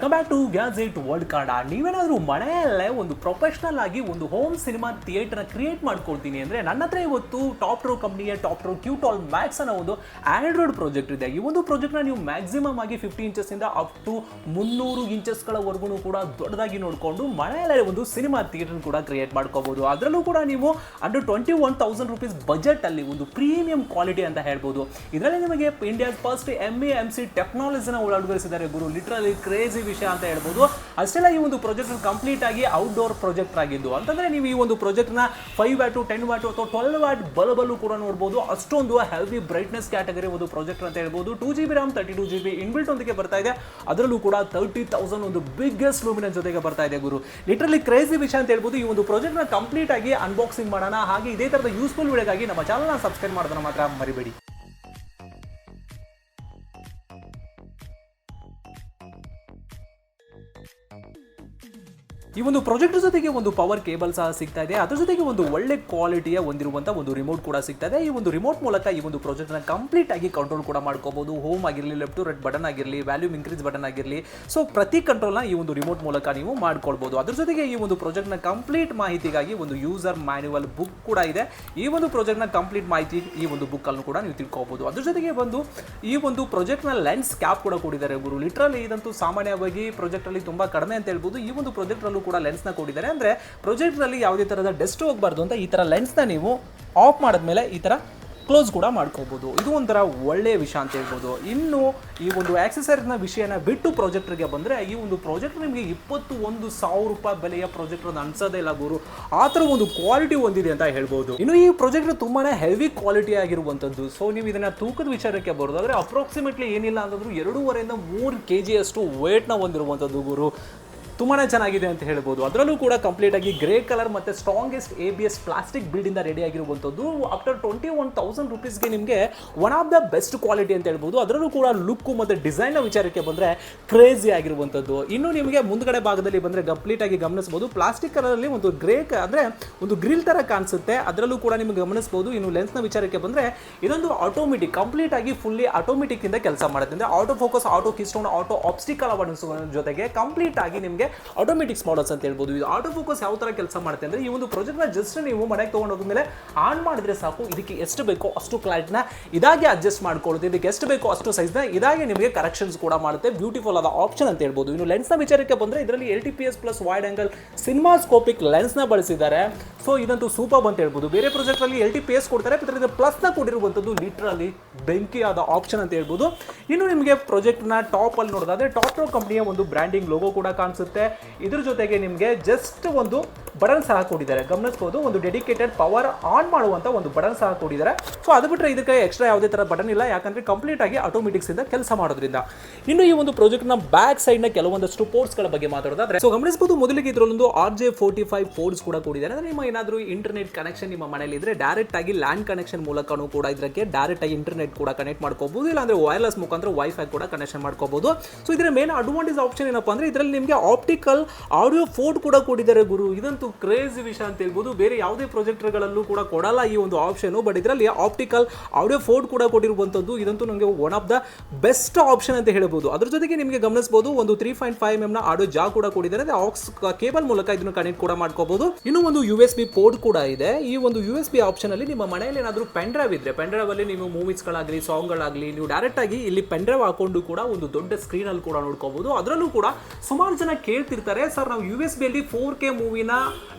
Bola. Back to gadget world card. ನೀವೇನಾದರೂ ಮನೆಯಲ್ಲೇ ಒಂದು ಪ್ರೊಫೆಷನಲ್ ಆಗಿ ಒಂದು ಹೋಮ್ ಸಿನಿಮಾ ಥಿಯೇಟರ್ನ ಕ್ರಿಯೇಟ್ ಮಾಡ್ಕೊಳ್ತೀನಿ ಅಂದರೆ ನನ್ನ ಹತ್ರ ಇವತ್ತು ಟಾಪ್ ರೋ ಕಂಪ್ನಿಯ ಟಾಪ್ ರೋ ಕ್ಯೂಟಾಲ್ ಮ್ಯಾಕ್ಸ್ ಅನ್ನೋ ಒಂದು ಆಂಡ್ರಾಯ್ಡ್ ಪ್ರಾಜೆಕ್ಟ್ ಇದೆ. ಈ ಒಂದು ಪ್ರಾಜೆಕ್ಟ್ನ ನೀವು ಮ್ಯಾಕ್ಸಿಮಮ್ ಆಗಿ ಫಿಫ್ಟಿ ಇಂಚಸ್ಸಿಂದ ಅಪ್ ಟು ಮುನ್ನೂರು ಇಂಚಸ್ಗಳವರೆಗೂ ಕೂಡ ದೊಡ್ಡದಾಗಿ ನೋಡಿಕೊಂಡು ಮನೆಯಲ್ಲೇ ಒಂದು ಸಿನಿಮಾ ಥಿಯೇಟರ್ ಕೂಡ ಕ್ರಿಯೇಟ್ ಮಾಡ್ಕೋಬೋದು. ಅದರಲ್ಲೂ ಕೂಡ ನೀವು under twenty one thousand rupees budget ಅಲ್ಲಿ ಒಂದು ಪ್ರೀಮಿಯಂ ಕ್ವಾಲಿಟಿ ಅಂತ ಹೇಳ್ಬೋದು. ಇದರಲ್ಲಿ ನಿಮಗೆ India's first M A M C ಟೆಕ್ನಾಲಜಿನ ಒಳಗಡೆ ಗುರು. ಲಿಟ್ರಲಿ ಕ್ರೇಜಿ ವಿಷಯ. ಅಂತ ಹೇಳ್ಬೋದು. ಅಷ್ಟೆಲ್ಲ ಈ ಒಂದು ಪ್ರಾಜೆಕ್ಟ್ ಕಂಪ್ಲೀಟ್ ಆಗಿ ಔಟ್ಡೋರ್ ಪ್ರಾಜೆಕ್ಟ್ ಆಗಿದ್ದು. ಅಂತಂದ್ರೆ ನೀವು ಈ ಒಂದು ಪ್ರಾಜೆಕ್ಟ್ನ ಫೈವ್ ವ್ಯಾಟು ಟೆನ್ ವ್ಯಾಟು ಅಥವಾ ಟ್ವೆಲ್ ವ್ಯಾಟ್ ಬಲಬಲ್ಲು ಕೂಡ ನೋಡ್ಬೋದು. ಅಷ್ಟೊಂದು ಹೆಲ್ದಿ ಬ್ರೈಟ್ನೆಸ್ ಕ್ಯಾಟಗರಿ ಒಂದು ಪ್ರಾಜೆಕ್ಟ್ ಅಂತ ಹೇಳ್ಬೋದು. Two G B RAM thirty two G B inbuilt ಒಂದಕ್ಕೆ ಬರ್ತಾ ಇದೆ. ಅದರಲ್ಲೂ ಕೂಡ ತರ್ಟಿ ತೌಸಂಡ್ ಒಂದು ಬಿಗ್ಗೆಸ್ಟ್ ಲೂಮಿನ ಜೊತೆಗೆ ಬರ್ತಾ ಇದೆ ಗುರು. ಲಿಟ್ರಲಿ ಕ್ರೇಜಿ ವಿಷಯ ಅಂತ ಹೇಳ್ಬೋದು. ಈ ಒಂದು ಪ್ರಾಜೆಕ್ಟ್ನ ಕಂಪ್ಲೀಟ್ ಆಗಿ ಅನ್ಬಾಕ್ಸಿಂಗ್ ಮಾಡೋಣ. ಹಾಗೆ ಇದೇ ತರದ ಯೂಸ್ಫುಲ್ ವಿಡಿಯೋಗಾಗಿ ನಮ್ಮ ಚಾನಲ್ನ ಸಬ್ಸ್ಕ್ರೈಬ್ ಮಾಡೋದನ್ನ ಮಾತ್ರ ಮರಿಬೇಡಿ. ಈ ಒಂದು ಪ್ರಾಜೆಕ್ಟ್ ಜೊತೆಗೆ ಒಂದು ಪವರ್ ಕೇಬಲ್ ಸಹ ಸಿಗ್ತಾ ಇದೆ. ಅದ್ರ ಜೊತೆಗೆ ಒಂದು ಒಳ್ಳೆ ಕ್ವಾಲಿಟಿಯ ಹೊಂದಿರುವಂತ ಒಂದು ರಿಮೋಟ್ ಕೂಡ ಸಿಗ್ತಾ ಇದೆ. ಈ ಒಂದು ರಿಮೋಟ್ ಮೂಲಕ ಈ ಒಂದು ಪ್ರಾಜೆಕ್ಟ್ನ ಕಂಪ್ಲೀಟ್ ಆಗಿ ಕಂಟ್ರೋಲ್ ಕೂಡ ಮಾಡ್ಕೋಬಹುದು ಹೋಮ್ ಆಗಿರಲಿ ಲೆಫ್ಟ್ ಟು ರೈಟ್ ಬಟನ್ ಆಗಿರಲಿ ವ್ಯಾಲ್ಯೂಮ್ ಇನ್ಕ್ರೀಸ್ ಬಟನ್ ಆಗಿರಲಿ. ಸೊ ಪ್ರತಿ ಕಂಟ್ರೋಲ್ನ ಈ ಒಂದು ರಿಮೋಟ್ ಮೂಲಕ ನೀವು ಮಾಡ್ಕೊಳ್ಬಹುದು ಅದ್ರ ಜೊತೆಗೆ ಈ ಒಂದು ಪ್ರಾಜೆಕ್ಟ್ನ ಕಂಪ್ಲೀಟ್ ಮಾಹಿತಿಗಾಗಿ ಒಂದು ಯೂಸರ್ ಮ್ಯಾನ್ಯುವಲ್ ಬುಕ್ ಕೂಡ ಇದೆ. ಈ ಒಂದು ಪ್ರಾಜೆಕ್ಟ್ನ ಕಂಪ್ಲೀಟ್ ಮಾಹಿತಿ ಈ ಒಂದು ಬುಕ್ ಅನ್ನು ಕೂಡ ನೀವು ತಿಳ್ಕೊಬಹುದು ಅದ್ರ ಜೊತೆಗೆ ಬಂದು ಈ ಒಂದು ಪ್ರಾಜೆಕ್ಟ್ನ ಲೆನ್ಸ್ ಕ್ಯಾಪ್ ಕೂಡ ಕೊಟ್ಟಿದ್ದಾರೆ ಗುರು. ಲಿಟ್ರಲಿ ಇದಂತೂ ಸಾಮಾನ್ಯವಾಗಿ ಪ್ರಾಜೆಕ್ಟ್ ಅಲ್ಲಿ ತುಂಬಾ ಕಡಿಮೆ ಅಂತ ಹೇಳ್ಬೋದು. ಈ ಒಂದು ಪ್ರಾಜೆಕ್ಟ್ ಅಲ್ಲೂ ಕೂಡ ಲೆನ್ಸ್ನ ಕೊಟ್ಟಿದ್ದಾರೆ. ಅಂದ್ರೆ ಪ್ರೊಜೆಕ್ಟ್ರಲ್ಲಿ ಯಾವುದೇ ಥರದ ಡೆಸ್ಟ್ ಹೋಗಬಾರ್ದು ಅಂತ ಈ ತರ ಲೆನ್ಸ್ನ ನೀವು ಆಫ್ ಮಾಡಿದ್ಮೇಲೆ ಈ ತರ ಕ್ಲೋಸ್ ಕೂಡ ಮಾಡ್ಕೋಬಹುದು ಇದು ಒಂಥರ ಒಳ್ಳೆಯ ವಿಷಯ ಅಂತ ಹೇಳ್ಬೋದು. ಇನ್ನು ಈ ಒಂದು ಆಕ್ಸೆಸರಿನ ವಿಷಯನ ಬಿಟ್ಟು ಪ್ರಾಜೆಕ್ಟ್ರಿಗೆ ಬಂದರೆ ಈ ಒಂದು ಪ್ರಾಜೆಕ್ಟ್ ನಿಮಗೆ ಇಪ್ಪತ್ತು ಒಂದು ಸಾವಿರ ರೂಪಾಯಿ ಬೆಲೆಯ ಪ್ರಾಜೆಕ್ಟ್ ಅಂತ ಅನ್ಸೋದೇ ಇಲ್ಲ ಗುರು. ಆ ಥರ ಒಂದು ಕ್ವಾಲಿಟಿ ಹೊಂದಿದೆ ಅಂತ ಹೇಳ್ಬೋದು. ಇನ್ನು ಈ ಪ್ರಾಜೆಕ್ಟ್ ತುಂಬಾ ಹೆವಿ ಕ್ವಾಲಿಟಿ ಆಗಿರುವಂಥದ್ದು. ಸೊ ನೀವು ಇದನ್ನು ತೂಕದ ವಿಚಾರಕ್ಕೆ ಬರೋದಾದರೆ ಅಪ್ರಾಕ್ಸಿಮೇಟ್ಲಿ ಏನಿಲ್ಲ ಅಂತಂದ್ರೂ ಎರಡೂವರೆಯಿಂದ ಮೂರು ಕೆ ಜಿಯಷ್ಟು ವೇಟ್ನ ಹೊಂದಿರುವಂಥದ್ದು ಗುರು. ತುಂಬಾನೇ ಚೆನ್ನಾಗಿದೆ ಅಂತ ಹೇಳ್ಬೋದು. ಅದರಲ್ಲೂ ಕೂಡ ಕಂಪ್ಲೀಟ್ ಆಗಿ ಗ್ರೇ ಕಲರ್ ಮತ್ತೆ strongest A B S plastic ಬಿಲ್ಡಿಂದ ready ಆಗಿರುವಂಥದ್ದು. ಆಫ್ಟರ್ ಟ್ವೆಂಟಿ ಒನ್ ತೌಸಂಡ್ ರುಪೀಸ್ಗೆ ನಿಮಗೆ one of the best quality ಅಂತ ಹೇಳ್ಬೋದು. ಅದರಲ್ಲೂ ಕೂಡ ಲುಕ್ಕು ಮತ್ತು ಡಿಸೈನ್ನ ವಿಚಾರಕ್ಕೆ ಬಂದರೆ ಕ್ರೇಜಿ ಆಗಿರುವಂಥದ್ದು. ಇನ್ನು ನಿಮಗೆ ಮುಂದ್ಗಡೆ ಭಾಗದಲ್ಲಿ ಬಂದರೆ ಕಂಪ್ಲೀಟ್ ಆಗಿ ಗಮನಿಸಬಹುದು ಪ್ಲಾಸ್ಟಿಕ್ ಕಲರಲ್ಲಿ ಒಂದು ಗ್ರೇ ಅಂದರೆ ಒಂದು ಗ್ರಿಲ್ ಥರ ಕಾಣಿಸುತ್ತೆ. ಅದರಲ್ಲೂ ಕೂಡ ನಿಮಗೆ ಗಮನಿಸ್ಬೋದು. ಇನ್ನು ಲೆನ್ಸ್ನ ವಿಚಾರಕ್ಕೆ ಬಂದರೆ ಇದೊಂದು ಆಟೋಮೆಟಿಕ್ ಕಂಪ್ಲೀಟ್ ಆಗಿ ಫುಲ್ಲಿ ಆಟೋಮೆಟಿಕ್ ಇಂದ ಕೆಲಸ ಮಾಡುತ್ತೆ. ಅಂದರೆ auto focus auto keystone auto obstacle awards ಜೊತೆಗೆ ಕಂಪ್ಲೀಟ್ ಆಗಿ ನಿಮಗೆ ಆಟೋಮೆಟಿಕ್ಸ್ ಮಾಡಲ್ಸ್ ಅಂತ ಹೇಳ್ಬೋದು. ಇದು ಆಟೋ ಫೋಕಸ್ ಯಾವ ಥರ ಕೆಲಸ ಮಾಡುತ್ತೆ ಅಂದರೆ ಈ ಒಂದು ಪ್ರಾಜೆಕ್ಟ್ನ ಜಸ್ಟ್ ನೀವು ಮನೆಗೆ ತಗೊಂಡು ಹೋದ್ಮೇಲೆ ಆನ್ ಮಾಡಿದ್ರೆ ಸಾಕು. ಇದಕ್ಕೆ ಎಷ್ಟು ಬೇಕೋ ಅಷ್ಟು ಕ್ಲಾರಿಟಿನ ಇದಾಗೆ ಅಡ್ಜಸ್ಟ್ ಮಾಡ್ಕೊಳ್ಳುತ್ತೆ. ಇದಕ್ಕೆ ಎಷ್ಟು ಬೇಕೋ ಅಷ್ಟು ಸೈಜ್ನ ಇದಾಗೆ ನಿಮಗೆ ಕರೆಕ್ಷನ್ಸ್ ಕೂಡ ಮಾಡುತ್ತೆ. ಬ್ಯೂಟಿಫುಲ್ ಆದ ಆಪ್ಷನ್ ಅಂತ ಹೇಳ್ಬೋದು. ಇನ್ನು ಲೆನ್ಸ್ನ ವಿಚಾರಕ್ಕೆ ಬಂದರೆ ಇದರಲ್ಲಿ L T P S plus wide angle cinemascopic ಲೆನ್ಸ್ನ ಬಳಸಿದ್ದಾರೆ. ಸೊ ಇದಂತೂ ಸೂಪರ್ ಅಂತ ಹೇಳ್ಬೋದು. ಬೇರೆ ಪ್ರಾಜೆಕ್ಟ್ ಅಲ್ಲಿ ಎಲ್ ಟಿ ಪಿ ಎಸ್ ಕೊಡ್ತಾರೆ. ಇದರಲ್ಲಿ ಪ್ಲಸ್ನ ನ ಲಿಟ್ರಲ್ಲಿ ಬೆಂಕಿ ಬೆಂಕಿಯಾದ ಆಪ್ಷನ್ ಅಂತ ಹೇಳ್ಬೋದು. ಇನ್ನು ನಿಮಗೆ ಪ್ರಾಜೆಕ್ಟ್ನ ಟಾಪಲ್ಲಿ ನೋಡೋದಾದರೆ ರೋ ಕಂಪನಿಯ ಒಂದು ಬ್ರ್ಯಾಂಡಿಂಗ್ ಲೋಗೋ ಕೂಡ ಕಾಣಿಸುತ್ತೆ. ಇದ್ರ ಜೊತೆಗೆ ನಿಮಗೆ ಜಸ್ಟ್ ಒಂದು ಬಟನ್ ಸಹ ಕೊಟ್ಟಿದ್ದಾರೆ ಗಮನಿಸಬಹುದು ಒಂದು ಡೆಡಿಕೇಟೆಡ್ ಪವರ್ ಆನ್ ಮಾಡುವಂತ ಒಂದು ಬಟನ್ ಸಹ ಕೊಟ್ಟಿದ್ದಾರೆ ಸೊ ಅದು ಬಿಟ್ಟರೆ ಇದಕ್ಕೆ ಎಕ್ಸ್ಟ್ರಾ ಯಾವುದೇ ತರ ಬಟನ್ ಇಲ್ಲ. ಯಾಕಂದ್ರೆ ಕಂಪ್ಲೀಟ್ ಆಗಿ ಆಟೋಮೆಟಿಕ್ಸ್ ಇಂದ ಕೆಲಸ ಮಾಡೋದ್ರಿಂದ. ಇನ್ನು ಈ ಒಂದು ಪ್ರಾಜೆಕ್ಟ್ನ ಬ್ಯಾಕ್ ಸೈಡ್ನ ಕೆಲವೊಂದಷ್ಟು ಪೋರ್ಟ್ಸ್ಗಳ ಬಗ್ಗೆ ಮಾತಾಡೋದಾದ್ರೆ ಸೊ ಗಮನಿಸಬಹುದು ಮೊದಲಿಗೆ ಇದರಲ್ಲೊಂದು R J forty five ports ಕೂಡ ಕೊಟ್ಟಿದ್ದಾರೆ ಅಂದ್ರೆ ನಿಮ್ಮ ಏನಾದರೂ ಇಂಟರ್ನೆಟ್ ಕನೆಕ್ಷನ್ ನಿಮ್ಮ ಮನೆಯಲ್ಲಿ ಇದ್ರೆ ಡೈರೆಕ್ಟ್ ಆಗಿ ಲ್ಯಾಂಡ್ ಕನೆಕ್ಷನ್ ಮೂಲಕನೂ ಕೂಡ ಇದಕ್ಕೆ ಡೈರೆಕ್ಟ್ ಆಗಿ ಇಂಟರ್ನೆಟ್ ಕೂಡ ಕನೆಕ್ಟ್ ಮಾಡ್ಕೋಬಹುದು ಇಲ್ಲಾಂದ್ರೆ ವೈರ್ಲೆಸ್ ಮುಖಾಂತರ ವೈಫೈ ಕೂಡ ಕನೆಕ್ಷನ್ ಮಾಡ್ಕೋಬಹುದು ಸೊ ಇದರ ಮೇನ್ ಅಡ್ವಾಂಟೇಜ್ ಆಪ್ಷನ್ ಏನಪ್ಪಾ ಅಂದ್ರೆ, ಇದರಲ್ಲಿ ನಿಮಗೆ ಆಪ್ಟಿಕಲ್ ಆಡಿಯೋ ಫೋರ್ಟ್ ಕೂಡ ಕೊಟ್ಟಿದ್ದಾರೆ ಗುರು. ಇದಂತೂ ಕ್ರೇಜಿ ವಿಷಯ ಅಂತ ಹೇಳ್ಬೋದು. ಬೇರೆ ಯಾವುದೇ ಪ್ರೊಜೆಕ್ಟರ್ಗಳಲ್ಲೂ ಕೂಡ ಕೊಡಲ್ಲ ಈ ಒಂದು ಆಪ್ಷನ್ ಬಟ್ ಇದರಲ್ಲಿ ಆಪ್ಟಿಕಲ್ ಆಡಿಯೋ ಫೋರ್ಡ್ ಕೂಡ ಕೊಟ್ಟಿರುವಂಥದ್ದು. ಇದಂತೂ ನನಗೆ one of the best option ಅಂತ ಹೇಳ್ಬೋದು. ಅದ್ರ ಜೊತೆಗೆ ನಿಮಗೆ ಗಮನಿಸಬಹುದು ಒಂದು ತ್ರೀ ಪಾಯಿಂಟ್ ಫೈವ್ ಎಂ ನ ಆಡಿಯೋ ಜಾ ಕೂಡ ಕೊಟ್ಟಿದ್ದಾರೆ. ಅಂದ್ರೆ ಆಕ್ಸ್ ಕೇಬಲ್ ಮೂಲಕ ಇದನ್ನು ಕನೆಕ್ಟ್ ಕೂಡ ಮಾಡ್ಕೋಬಹುದು ಇನ್ನು ಒಂದು ಯು ಎಸ್ ಬಿ ಪೋರ್ಟ್ ಕೂಡ ಇದೆ. ಈ ಒಂದು ಯು ಎಸ್ ಬಿ ಆಪ್ಷನ್ ಅಲ್ಲಿ ನಿಮ್ಮ ಮನೆಯಲ್ಲಿ ಏನಾದರೂ ಪೆನ್ ಡ್ರೈವ್ ಇದ್ರೆ ಪೆನ್ ಡ್ರೈವ್ ಅಲ್ಲಿ ನೀವು ಮೂವೀಸ್ಗಳಾಗಲಿ ಸಾಂಗ್ಗಳಾಗಲಿ ನೀವು ಡೈರೆಕ್ಟ್ ಆಗಿ ಇಲ್ಲಿ ಪೆನ್ ಡ್ರೈವ್ ಹಾಕೊಂಡು ಕೂಡ ಒಂದು ದೊಡ್ಡ ಸ್ಕ್ರೀನ್ ಅಲ್ಲಿ ಕೂಡ ನೋಡ್ಕೋಬಹುದು ಅದರಲ್ಲೂ ಕೂಡ ಸುಮಾರು ಜನ ಕೇಳ್ತಿರ್ತಾರೆ, ಸರ್, ನಾವು ಯು ಎಸ್ ಬಿ ಅಲ್ಲಿ ಫೋರ್ ಕೆ ಮೂವಿನ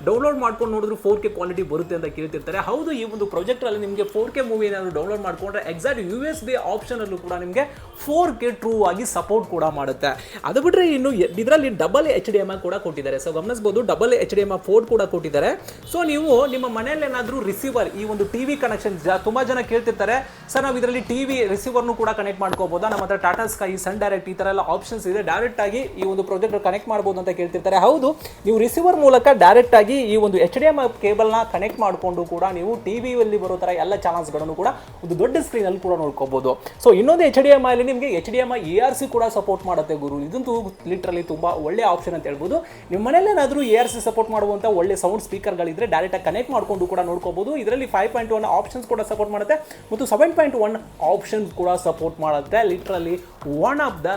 ಡೌನ್ಲೋಡ್ ಮಾಡ್ಕೊಂಡು ನೋಡಿದ್ರು ಫೋರ್ ಕೆ ಕ್ವಾಲಿಟಿ ಬರುತ್ತೆ ಅಂತ ಕೇಳ್ತಿರ್ತಾರೆ. ಹೌದು, ಈ ಒಂದು ಪ್ರಾಜೆಕ್ಟ್ ಅಲ್ಲಿ ನಿಮಗೆ ಫೋರ್ ಕೆ ಮೂವಿ ಏನಾದ್ರು ಡೌನ್ಲೋಡ್ ಮಾಡ್ಕೊಂಡ್ರೆ exact U S B option ಅಲ್ಲೂ ಕೂಡ ನಿಮಗೆ ಫೋರ್ ಕೆ ಟ್ರೂ ಆಗಿ ಸಪೋರ್ಟ್ ಕೂಡ ಮಾಡುತ್ತೆ. ಅದು ಬಿಟ್ಟರೆ ಇನ್ನು ಇದರಲ್ಲಿ ಡಬಲ್ ಎಚ್ ಡಿ ಎಂ ಕೂಡ ಕೊಟ್ಟಿದ್ದಾರೆ. ಸೊ ಗಮನಿಸಬಹುದು double H D M four ಕೂಡ ಕೊಟ್ಟಿದ್ದಾರೆ. ಸೊ ನೀವು ನಿಮ್ಮ ಮನೆಯಲ್ಲಿ ಏನಾದರೂ ರಿಸೀವರ್ ಈ ಒಂದು ಟಿವಿ ಕನೆಕ್ಷನ್ ತುಂಬಾ ಜನ ಕೇಳ್ತಿರ್ತಾರೆ, ಸರ್, ನಾವು ಇದರಲ್ಲಿ ಟಿವಿ ರಿಸೀವರ್ನು ಕೂಡ ಕನೆಕ್ಟ್ ಮಾಡ್ಕೋಬಹುದಾ ನಮ್ಮ ಹತ್ರ ಟಾಟಾ ಸ್ಕೈ ಸನ್ ಡೈರೆಕ್ಟ್ ಈ ತರ ಎಲ್ಲ ಆಪ್ಷನ್ಸ್ ಇದೆ. ಡೈರೆಕ್ಟ್ ಆಗಿ ಈ ಒಂದು ಪ್ರಾಜೆಕ್ಟ್ ಕನೆಕ್ಟ್ ಮಾಡಬಹುದು ಅಂತ ಕೇಳ್ತಿರ್ತಾರೆ. ಹೌದು, ನೀವು ರಿಸೀವರ್ ಮೂಲಕ ಡೈರೆಕ್ಟ್ ಡೈರೆಕ್ಟಾಗಿ ಈ ಒಂದು ಎಚ್ ಡಿ ಎಂ ಕೇಬಲ್ನ ಕನೆಕ್ಟ್ ಮಾಡಿಕೊಂಡು ಕೂಡ ನೀವು ಟಿ ವಿಯಲ್ಲಿ ಬರೋ ಥರ ಎಲ್ಲ ಚಾನಲ್ಸ್ಗಳನ್ನು ಕೂಡ ಒಂದು ದೊಡ್ಡ ಸ್ಕ್ರೀನಲ್ಲಿ ಕೂಡ ನೋಡ್ಕೋಬಹುದು ಸೊ ಇನ್ನೊಂದು ಎಚ್ ಡಿ ಎಂ ಅಲ್ಲಿ ನಿಮಗೆ H D M I R C ಕೂಡ ಸಪೋರ್ಟ್ ಮಾಡುತ್ತೆ ಗುರು. ಇದಂತೂ ಲಿಟ್ರಲಿ ತುಂಬಾ ಒಳ್ಳೆ ಆಪ್ಷನ್ ಅಂತ ಹೇಳ್ಬೋದು. ನಿಮ್ಮ ಮನೇಲೇನಾದರೂ ಎ ಆರ್ ಸಿ ಸಪೋರ್ಟ್ ಮಾಡುವಂಥ ಒಳ್ಳೆ ಸೌಂಡ್ ಸ್ಪೀಕರ್ಗಳಿದ್ರೆ ಡೈರೆಕ್ಟಾಗಿ ಕನೆಕ್ಟ್ ಮಾಡಿಕೊಂಡು ಕೂಡ ನೋಡ್ಕೋಬಹುದು ಇದರಲ್ಲಿ ಫೈವ್ ಪಾಯಿಂಟ್ ಒನ್ ಆಪ್ಷನ್ಸ್ ಕೂಡ ಸಪೋರ್ಟ್ ಮಾಡುತ್ತೆ ಮತ್ತು ಸೆವೆನ್ ಪಾಯಿಂಟ್ ಒನ್ ಆಪ್ಷನ್ಸ್ ಕೂಡ ಸಪೋರ್ಟ್ ಮಾಡುತ್ತೆ. Literally one of the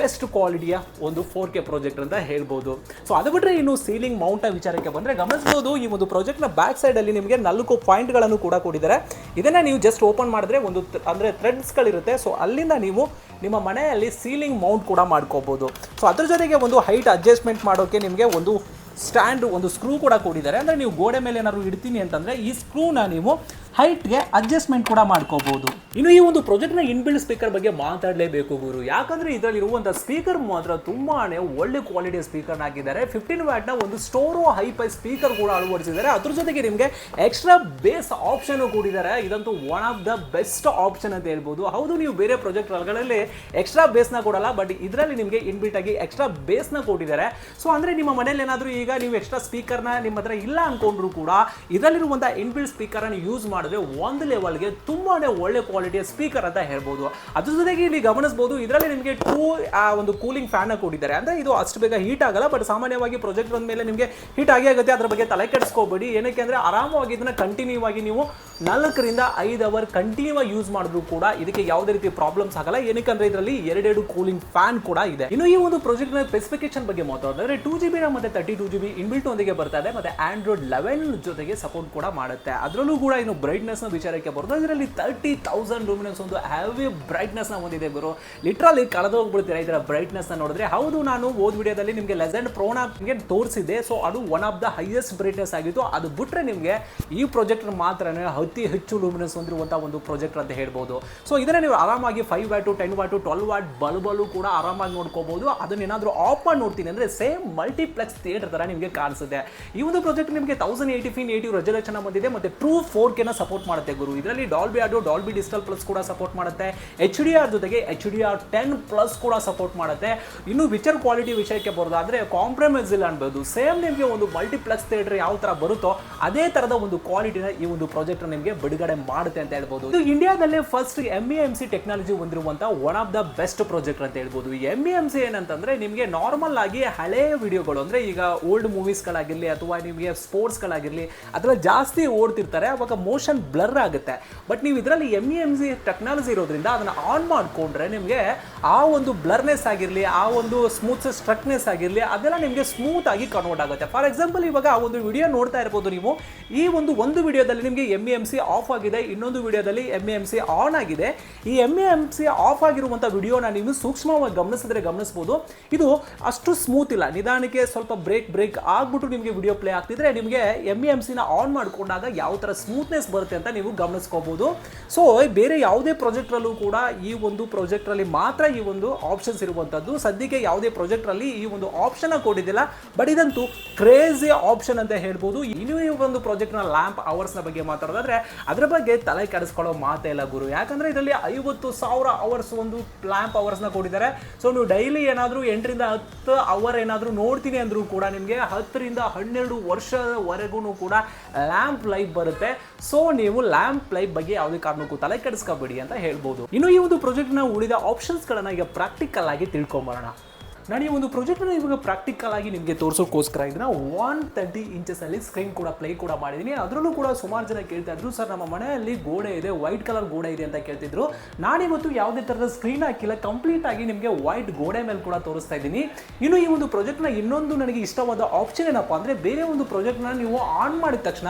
best ಕ್ವಾಲಿಟಿಯ ಒಂದು ಫೋರ್ ಕೆ ಪ್ರಾಜೆಕ್ಟ್ ಅಂತ ಹೇಳ್ಬೋದು. ಸೊ ಅದು ಬಿಟ್ಟರೆ ಇನ್ನು ಸೀಲಿಂಗ್ ಮೌಂಟ್ ವಿಚಾರಕ್ಕೆ ಬಂದರೆ ಗಮನಿಸಬಹುದು ಈ ಒಂದು ಪ್ರಾಜೆಕ್ಟ್ನ ಬ್ಯಾಕ್ ಸೈಡಲ್ಲಿ ನಿಮಗೆ ನಾಲ್ಕು ಪಾಯಿಂಟ್ಗಳನ್ನು ಕೂಡ ಕೊಟ್ಟಿದ್ದಾರೆ ಇದನ್ನು ನೀವು ಜಸ್ಟ್ ಓಪನ್ ಮಾಡಿದ್ರೆ ಒಂದು ಅಂದರೆ ಥ್ರೆಡ್ಸ್ಗಳಿರುತ್ತೆ ಸೊ ಅಲ್ಲಿಂದ ನೀವು ನಿಮ್ಮ ಮನೆಯಲ್ಲಿ ಸೀಲಿಂಗ್ ಮೌಂಟ್ ಕೂಡ ಮಾಡ್ಕೋಬೋದು. ಸೊ ಅದ್ರ ಜೊತೆಗೆ ಒಂದು ಹೈಟ್ ಅಡ್ಜಸ್ಟ್ಮೆಂಟ್ ಮಾಡೋಕ್ಕೆ ನಿಮಗೆ ಒಂದು ಸ್ಟ್ಯಾಂಡ್ ಒಂದು ಸ್ಕ್ರೂ ಕೂಡ ಕೊಟ್ಟಿದ್ದಾರೆ ಅಂದರೆ ನೀವು ಗೋಡೆ ಮೇಲೆ ಏನಾದ್ರು ಇಡ್ತೀನಿ ಅಂತಂದರೆ ಈ ಸ್ಕ್ರೂನ ನೀವು ಹೈಟ್ಗೆ ಅಡ್ಜಸ್ಟ್ಮೆಂಟ್ ಕೂಡ ಮಾಡ್ಕೋಬಹುದು ಇನ್ನು ಈ ಒಂದು ಪ್ರಾಜೆಕ್ಟ್ನ ಇನ್ಬಿಲ್ಡ್ ಸ್ಪೀಕರ್ ಬಗ್ಗೆ ಮಾತಾಡಲೇಬೇಕು ಗುರು. ಯಾಕಂದ್ರೆ ಇದರಲ್ಲಿರುವಂಥ ಸ್ಪೀಕರ್ ಮಾತ್ರ ತುಂಬಾನೇ ಒಳ್ಳೆ ಕ್ವಾಲಿಟಿಯ ಸ್ಪೀಕರ್ ಹಾಕಿದ್ದಾರೆ ಫಿಫ್ಟೀನ್ ವ್ಯಾಟ್ನ ಒಂದು ಸ್ಟೋರೋ ಹೈಫೈ ಸ್ಪೀಕರ್ ಕೂಡ ಅಳವಡಿಸಿದ್ದಾರೆ. ಅದ್ರ ಜೊತೆಗೆ ನಿಮಗೆ ಎಕ್ಸ್ಟ್ರಾ ಬೇಸ್ ಆಪ್ಷನ್ ಕೂಡಿದ್ದಾರೆ. ಇದಂತೂ one of the best option ಅಂತ ಹೇಳ್ಬೋದು. ಹೌದು, ನೀವು ಬೇರೆ ಪ್ರಾಜೆಕ್ಟ್ಗಳಲ್ಲಿ ಎಕ್ಸ್ಟ್ರಾ ಬೇಸ್ನ ಕೊಡಲ್ಲ ಬಟ್ ಇದರಲ್ಲಿ ನಿಮಗೆ ಇನ್ಬಿಲ್ಟ್ ಆಗಿ ಎಕ್ಸ್ಟ್ರಾ ಬೇಸ್ನ ಕೊಟ್ಟಿದ್ದಾರೆ. ಸೊ ಅಂದ್ರೆ ನಿಮ್ಮ ಮನೇಲಿ ಏನಾದರೂ ಈಗ ನೀವು ಎಕ್ಸ್ಟ್ರಾ ಸ್ಪೀಕರ್ನ ನಿಮ್ಮ ಹತ್ರ ಇಲ್ಲ ಅನ್ಕೊಂಡ್ರು ಕೂಡ ಇದರಲ್ಲಿರುವಂಥ ಇನ್ಬಿಲ್ಟ್ ಸ್ಪೀಕರನ್ನು ಯೂಸ್ ಮಾಡಿದ್ರೆ ಒಂದು ಲೆವೆಲ್ಗೆ ತುಂಬಾನೇ ಒಳ್ಳೆ ಕ್ವಾಲಿಟಿಯ ಸ್ಪೀಕರ್ ಅಂತ ಹೇಳ್ಬೋದು. ಅದ್ರ ಜೊತೆಗೆ ಇಲ್ಲಿ ಗಮನಿಸಬಹುದು ಇದರಲ್ಲಿ ನಿಮಗೆ ಟೂ ಒಂದು ಕೂಲಿಂಗ್ ಫ್ಯಾನ್ ಕೊಟ್ಟಿದ್ದಾರೆ. ಅಂದ್ರೆ ಇದು ಅಷ್ಟು ಬೇಗ ಹೀಟ್ ಆಗಲ್ಲ ಬಟ್ ಸಾಮಾನ್ಯವಾಗಿ ಪ್ರಾಜೆಕ್ಟ್ ಬಂದ ಮೇಲೆ ನಿಮಗೆ ಹೀಟ್ ಆಗಿ ಆಗುತ್ತೆ. ಅದ್ರ ಬಗ್ಗೆ ತಲೆ ಕೆಡಿಸ್ಕೋಬೇಡಿ. ಏನಕ್ಕೆ ಅಂದ್ರೆ ಆರಾಮವಾಗಿ ಇದನ್ನ ಕಂಟಿನ್ಯೂ ಆಗಿ ನೀವು ನಾಲ್ಕರಿಂದ ಐದು ಅವರ್ ಕಂಟಿನ್ಯೂ ಆಗಿ ಯೂಸ್ ಮಾಡಿದ್ರು ಕೂಡ ಇದಕ್ಕೆ ಯಾವುದೇ ರೀತಿ ಪ್ರಾಬ್ಲಮ್ಸ್ ಆಗಲ್ಲ. ಏನಕ್ಕಂದ್ರೆ ಇದರಲ್ಲಿ ಎರಡೆರಡು ಕೂಲಿಂಗ್ ಫ್ಯಾನ್ ಕೂಡ ಇದೆ. ಇನ್ನು ಈ ಒಂದು ಪ್ರಾಜೆಕ್ಟ್ನ ಸ್ಪೆಸಿಫಿಕೇಶನ್ ಬಗ್ಗೆ ಮಾತಾಡಿದ್ರೆ ಟೂ ಜಿ ಬಿ ಮತ್ತೆ thirty two G B inbuilt ಒಂದಿಗೆ ಬರ್ತಾ ಇದೆ, ಮತ್ತೆ ಆಂಡ್ರಾಯ್ಡ್ ಲೆವೆನ್ ಜೊತೆಗೆ ಸಪೋರ್ಟ್ ಕೂಡ ಮಾಡುತ್ತೆ. ಅದರಲ್ಲೂ ಕೂಡ ಇನ್ನು ಬ್ರೈಟ್ನೆಸ್ ನ ವಿಚಾರಕ್ಕೆ ಬರೋದು, ಇದರಲ್ಲಿ ತರ್ಟಿ ತೌಸಂಡ್ ಲೂಮಿನಸ್ ಒಂದು ಹ್ಯಾವಿ ಬ್ರೈಟ್ನೆಸ್ನ ಹೊಂದಿದೆ ಗುರು. ಲಿಟ್ರಲಿ ಕಳೆದು ಹೋಗ್ಬಿಡ್ತೀರಾ ಇದರ ಬ್ರೈಟ್ನೆಸ್ನ ನೋಡಿದ್ರೆ? ಹೌದು, ನಾನು ಓದ್ ವಿಡಿಯೋದಲ್ಲಿ ನಿಮಗೆ ಲೆಸೆಂಡ್ ಪ್ರೋನ ತೋರಿಸಿದೆ ಸೊ ಅದು one of the highest brightness ಆಗಿತ್ತು. ಅದು ಬಿಟ್ಟರೆ ನಿಮಗೆ ಈ ಪ್ರಾಜೆಕ್ಟ್ ಮಾತ್ರನೇ ಅತಿ ಹೆಚ್ಚು ಲೂಮಿನಸ್ ಹೊಂದಿರುವಂಥ ಒಂದು ಪ್ರಾಜೆಕ್ಟ್ ಅಂತ ಹೇಳ್ಬೋದು. ಸೊ ಇದನ್ನ ನೀವು ಆರಾಮಾಗಿ five to ten watt twelve watt ಬಲ್ಬಲು ಕೂಡ ಆರಾಮಾಗಿ ನೋಡ್ಕೋಬಹುದು ಅದನ್ನ ಏನಾದರೂ ಆಫ್ ಮಾಡಿ ನೋಡ್ತೀನಿ ಅಂದ್ರೆ ಸೇಮ್ ಮಲ್ಟಿಪ್ಲೆಕ್ಸ್ ಥಿಯೇಟರ್ ತರ ನಿಮಗೆ ಕಾಣಿಸುತ್ತೆ. ಈ ಒಂದು ಪ್ರಾಜೆಕ್ಟ್ ನಿಮಗೆ thousand eighty fin eighty resolution ಬಂದಿದೆ. ಮತ್ತೆ ಟ್ರೂ ಫೋರ್ ಕೆನ ಸಪೋರ್ಟ್ ಮಾಡುತ್ತೆ ಗುರು. ಇದರಲ್ಲಿ ಡಾಲ್ಬಿ ಆಡು ಡಾಲ್ಬಿ ಡಿಜಿಟಲ್ ಪ್ಲಸ್ ಕೂಡ ಸಪೋರ್ಟ್ ಮಾಡುತ್ತೆ. ಎಚ್ ಡಿ ಆರ್ ಜೊತೆಗೆ H D R ten plus ಕೂಡ ಸಪೋರ್ಟ್ ಮಾಡುತ್ತೆ. ಇನ್ನು ವಿಚರ್ ಕ್ವಾಲಿಟಿ ವಿಷಯಕ್ಕೆ ಬರೋದಾದ್ರೆ ಕಾಂಪ್ರಮೈಸ್ ಇಲ್ಲ ಅನ್ಬೋದು. ಸೇಮ್ ನಿಮಗೆ ಒಂದು ಮಲ್ಟಿಪ್ಲೆಕ್ಸ್ ಥಿಯೇಟರ್ ಯಾವ ತರ ಬರುತ್ತೋ ಅದೇ ತರದ ಒಂದು ಕ್ವಾಲಿಟಿನ ಈ ಒಂದು ಪ್ರಾಜೆಕ್ಟ್ ನಿಮಗೆ ಬಿಡುಗಡೆ ಮಾಡುತ್ತೆ ಅಂತ ಹೇಳ್ಬೋದು. ಇದು ಇಂಡಿಯಾದಲ್ಲೇ first M M C technology ಹೊಂದಿರುವಂಥ one of the best project ಅಂತ ಹೇಳ್ಬೋದು. ಎಂ ಎಂ ಸಿ ಏನಂತಂದ್ರೆ ನಿಮಗೆ ನಾರ್ಮಲ್ ಆಗಿ ಹಳೆ ವಿಡಿಯೋಗಳು ಅಂದ್ರೆ ಈಗ ಓಲ್ಡ್ ಮೂವೀಸ್ಗಳಾಗಿರಲಿ ಅಥವಾ ನಿಮಗೆ ಸ್ಪೋರ್ಟ್ಸ್ಗಳಾಗಿರಲಿ ಅಥವಾ ಜಾಸ್ತಿ ಓಡ್ತಿರ್ತಾರೆ. ಅವಾಗ ಮೋಷನ್ ಬ್ಲರ್ ಆಗುತ್ತೆ. ಬಟ್ ನೀವು ಇದರಲ್ಲಿ ಎಂ ಎಂ ಸಿ ಟೆಕ್ನಾಲಜಿ ಇರೋದ್ರಿಂದ ಅದನ್ನ ಆನ್ ಮಾಡಿಕೊಂಡ್ರೆ ನಿಮಗೆ ಆ ಒಂದು ಬ್ಲರ್ನೆಸ್ ಆಗಿರಲಿ, ಆ ಒಂದು ಸ್ಮೂತ್ ಸ್ಟ್ರಕ್ನೆಸ್ ಆಗಿರಲಿ, ಅದೆಲ್ಲ ನಿಮಗೆ ಸ್ಮೂತ್ ಆಗಿ ಕನ್ವರ್ಟ್ ಆಗುತ್ತೆ. ಫಾರ್ ಎಕ್ಸಾಂಪಲ್ ಇವಾಗ ಆ ಒಂದು ವಿಡಿಯೋ ನೋಡ್ತಾ ಇರ್ಬೋದು ನೀವು. ಈ ಒಂದು ಒಂದು ವಿಡಿಯೋದಲ್ಲಿ ನಿಮಗೆ ಎಂ ಎಂ ಸಿ ಆಫ್ ಆಗಿದೆ, ಇನ್ನೊಂದು ವಿಡಿಯೋದಲ್ಲಿ ಎಂ ಎಂ ಸಿ ಆನ್ ಆಗಿದೆ. ಈ ಎಂ ಎಂ ಸಿ ಆಫ್ ಆಗಿರುವಂಥ ವಿಡಿಯೋನ ನೀವು ಸೂಕ್ಷ್ಮವಾಗಿ ಗಮನಿಸಿದ್ರೆ ಗಮನಿಸಬಹುದು ಇದು ಅಷ್ಟು ಸ್ಮೂತ್ ಇಲ್ಲ. ನಿಧಾನಕ್ಕೆ ಸ್ವಲ್ಪ ಬ್ರೇಕ್ ಬ್ರೇಕ್ ಆಗ್ಬಿಟ್ಟು ನಿಮಗೆ ವಿಡಿಯೋ ಪ್ಲೇ ಆಗ್ತಿದ್ರೆ ನಿಮಗೆ ಎಂ ಎಂ ಸಿನ ಆನ್ ಮಾಡ್ಕೊಂಡಾಗ ಯಾವ ಥರ ಸ್ಮೂತ್ನೆಸ್ ಬರುತ್ತೆ ಅಂತ ನೀವು ಗಮನಿಸ್ಕೋಬಹುದು ಸೊ ಬೇರೆ ಯಾವುದೇ ಪ್ರಾಜೆಕ್ಟ್ರಲ್ಲೂ ಕೂಡ ಈ ಒಂದು ಪ್ರಾಜೆಕ್ಟ್ರಲ್ಲಿ ಮಾತ್ರ ಈ ಒಂದು ಆಪ್ಷನ್ಸ್ ಇರುವಂಥದ್ದು ಸದ್ಯಕ್ಕೆ ಯಾವುದೇ ಪ್ರಾಜೆಕ್ಟ್ರಲ್ಲಿ ಈ ಒಂದು ಆಪ್ಷನ್ ಕೊಟ್ಟಿದ್ದಿಲ್ಲ ಬಟ್ ಇದಂತೂ ಕ್ರೇಜಿ ಆಪ್ಷನ್ ಅಂತ ಹೇಳ್ಬೋದು. ಇನ್ನೂ ಈ ಒಂದು ಪ್ರಾಜೆಕ್ಟ್ನ ಲ್ಯಾಂಪ್ ಅವರ್ಸ್ನ ಬಗ್ಗೆ ಮಾತಾಡೋದಾದ್ರೆ, ಅದರ ಬಗ್ಗೆ ತಲೆ ಕೆಡಿಸ್ಕೊಳ್ಳೋ ಮಾತೇ ಇಲ್ಲ ಗುರು. ಯಾಕಂದ್ರೆ ಇದರಲ್ಲಿ ಐವತ್ತು ಸಾವಿರ ಅವರ್ಸ್ ಒಂದು ಲ್ಯಾಂಪ್ ಅವರ್ಸ್ನ ಕೊಟ್ಟಿದ್ದಾರೆ ಸೊ ನೀವು ಡೈಲಿ ಏನಾದರೂ ಎಂಟರಿಂದ ಹತ್ತು ಅವರ್ ಏನಾದರೂ ನೋಡ್ತೀನಿ ಅಂದ್ರೂ ಕೂಡ ನಿಮಗೆ ಹತ್ತರಿಂದ ಹನ್ನೆರಡು ವರ್ಷದವರೆಗೂ ಕೂಡ ಲ್ಯಾಂಪ್ ಲೈಫ್ ಬರುತ್ತೆ. ಸೊ ನೀವು ಲ್ಯಾಂಪ್ ಲೈಫ್ ಬಗ್ಗೆ ಯಾವುದೇ ಕಾರಣಕ್ಕೂ ತಲೆ ಕೆಡಿಸ್ಕೋಬೇಡಿ ಅಂತ ಹೇಳ್ಬೋದು. ಇನ್ನು ಈ ಒಂದು ಪ್ರಾಜೆಕ್ಟ್ನ ಉಳಿದ ಆಪ್ಷನ್ಸ್ಗಳನ್ನ ಈಗ ಪ್ರಾಕ್ಟಿಕಲ್ ಆಗಿ ತಿಳ್ಕೊಂಬರೋಣ. ನಾನು ಈ ಒಂದು ಪ್ರಾಜೆಕ್ಟ್ನ ಇವಾಗ ಪ್ರಾಕ್ಟಿಕಲ್ ಆಗಿ ನಿಮಗೆ ತೋರಿಸೋಕ್ಕೋಸ್ಕರ ಇದನ್ನ ಒನ್ ತರ್ಟಿ ಇಂಚಸಲ್ಲಿ ಸ್ಕ್ರೀನ್ ಕೂಡ ಪ್ಲೇ ಕೂಡ ಮಾಡಿದ್ದೀನಿ ಅದರಲ್ಲೂ ಕೂಡ ಸುಮಾರು ಜನ ಕೇಳ್ತಾ ಇದ್ರು, ಸರ್, ನಮ್ಮ ಮನೆಯಲ್ಲಿ ಗೋಡೆ ಇದೆ ವೈಟ್ ಕಲರ್ ಗೋಡೆ ಇದೆ ಅಂತ ಕೇಳ್ತಿದ್ರು. ನಾನಿವತ್ತು ಯಾವುದೇ ಥರದ ಸ್ಕ್ರೀನ್ ಹಾಕಿಲ್ಲ ಕಂಪ್ಲೀಟ್ ಆಗಿ ನಿಮಗೆ ವೈಟ್ ಗೋಡೆ ಮೇಲೆ ಕೂಡ ತೋರಿಸ್ತಾ ಇದ್ದೀನಿ. ಇನ್ನು ಈ ಒಂದು ಪ್ರಾಜೆಕ್ಟ್ನ ಇನ್ನೊಂದು ನನಗೆ ಇಷ್ಟವಾದ ಆಪ್ಷನ್ ಏನಪ್ಪ ಅಂದರೆ, ಬೇರೆ ಒಂದು ಪ್ರಾಜೆಕ್ಟ್ನ ನೀವು ಆನ್ ಮಾಡಿದ ತಕ್ಷಣ